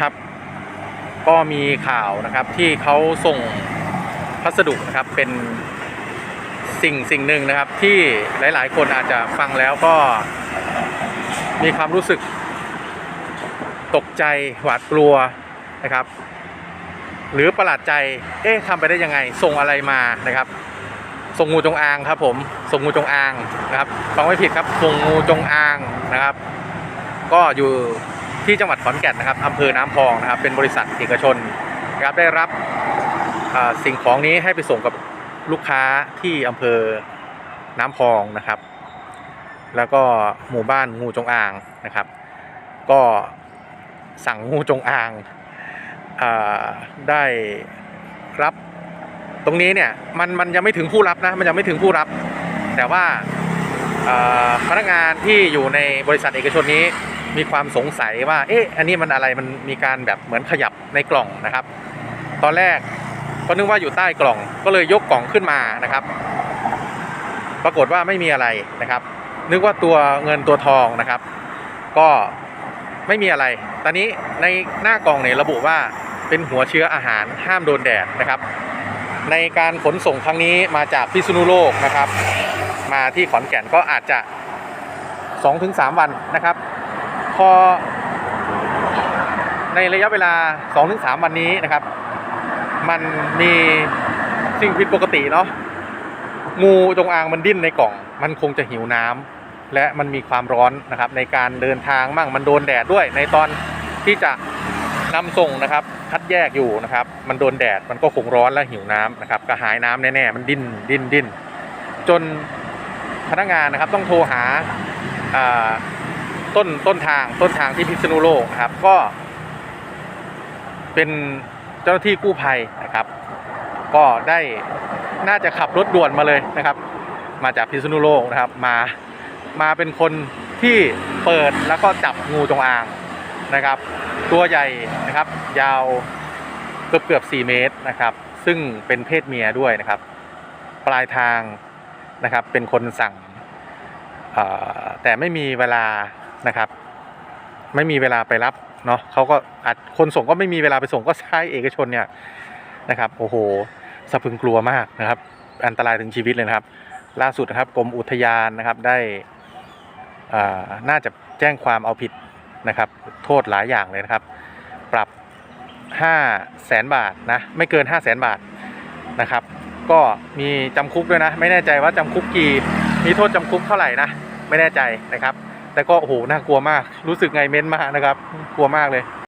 ครับ ก็มีข่าวนะครับที่เขาส่งพัสดุนะครับเป็นสิ่งสิ่งหนึ่งนะครับที่หลาย ๆ คนอาจจะฟังแล้วก็มีความรู้สึกตกใจหวาดกลัวนะครับ หรือประหลาดใจ เอ๊ะทำไปได้ยังไง ส่งอะไรมานะครับ ส่งงูจงอางครับ ผม ส่งงูจงอางนะครับฟังไม่ผิดครับ ส่งงูจงอางนะครับ ก็อยู่ ที่จังหวัดขอนแก่นนะครับอำเภอน้ำพองนะครับ เป็นบริษัทเอกชนนะครับได้รับสิ่งของนี้ให้ไปส่งกับลูกค้าที่อำเภอน้ำพองนะครับ แล้วก็หมู่บ้านงูจงอางนะครับ ก็สั่งงูจงอางอได้รับตรงนี้เนี่ยมันมันยังไม่ถึงผู้รับนะมันยังไม่ถึงผู้รับ แต่ว่าพนักงานที่อยู่ในบริษัทเอกชนนี้ มีความสงสัยว่า เอ๊ะ อันนี้มันอะไร มันมีการแบบเหมือนขยับในกล่องนะครับ ตอนแรกก็นึกว่าอยู่ใต้กล่อง ก็เลยยกกล่องขึ้นมานะครับ ปรากฏว่าไม่มีอะไรนะครับ นึกว่าตัวเงินตัวทองนะครับ ก็ไม่มีอะไร ตอนนี้ในหน้ากล่องเนี่ยระบุว่าเป็นหัวเชื้ออาหารห้ามโดนแดดนะครับ ในการขนส่งครั้งนี้มาจากพิษณุโลกนะครับ มาที่ขอนแก่นก็อาจจะ 2-3 วันนะครับ พอ ในระยะเวลา 2-3 วันนี้นะครับ มันมีสิ่งผิดปกติเนาะงูจงอางมันดิ้นในกล่อง มันคงจะหิวน้ำและมันมีความร้อนนะครับ ในการเดินทางมั่งมันโดนแดดด้วย ในตอนที่จะนำส่งนะครับ คัดแยกอยู่นะครับ มันโดนแดดมันก็คงร้อนและหิวน้ำนะครับกระหายน้ำแน่ๆมันดิ้นดิ้นดิ้นจนพนักงานนะครับต้องโทรหา ต้นต้นทางต้นทางที่พิษณุโลกครับ ก็ เป็นเจ้าหน้าที่กู้ภัยนะครับ ก็ได้น่าจะขับรถด่วนมาเลยนะครับ มาจากพิษณุโลกนะครับ มามาเป็นคนที่เปิดแล้วก็จับงูจงอางนะครับ ตัวใหญ่นะครับ ยาวเกือบเกือบ4เมตรนะครับ ซึ่งเป็นเพศเมียด้วยนะครับ ปลายทางนะครับเป็นคนสั่งแต่ไม่มีเวลา นะครับ ไม่มีเวลาไปรับเนาะเขาก็อาจคนส่งก็ไม่มีเวลาไปส่งก็ใช้เอกชนเนี่ยนะครับโอ้โหสะพึงกลัวมากนะครับ อันตรายถึงชีวิตเลยนะครับ ล่าสุดนะครับกรมอุทยานนะครับได้อ่าน่าจะแจ้งความเอาผิดนะครับ โทษหลายอย่างเลยนะครับ ปรับ5แสนบาทนะไม่เกิน5แสนบาทนะครับ ก็มีจำคุกด้วยนะ ไม่แน่ใจว่าจำคุกกี่มีโทษจำคุกเท่าไหร่นะ ไม่แน่ใจนะครับ แต่ก็โอ้โหน่ากลัวมาก รู้สึกไงเม้นมานะครับ กลัวมากเลย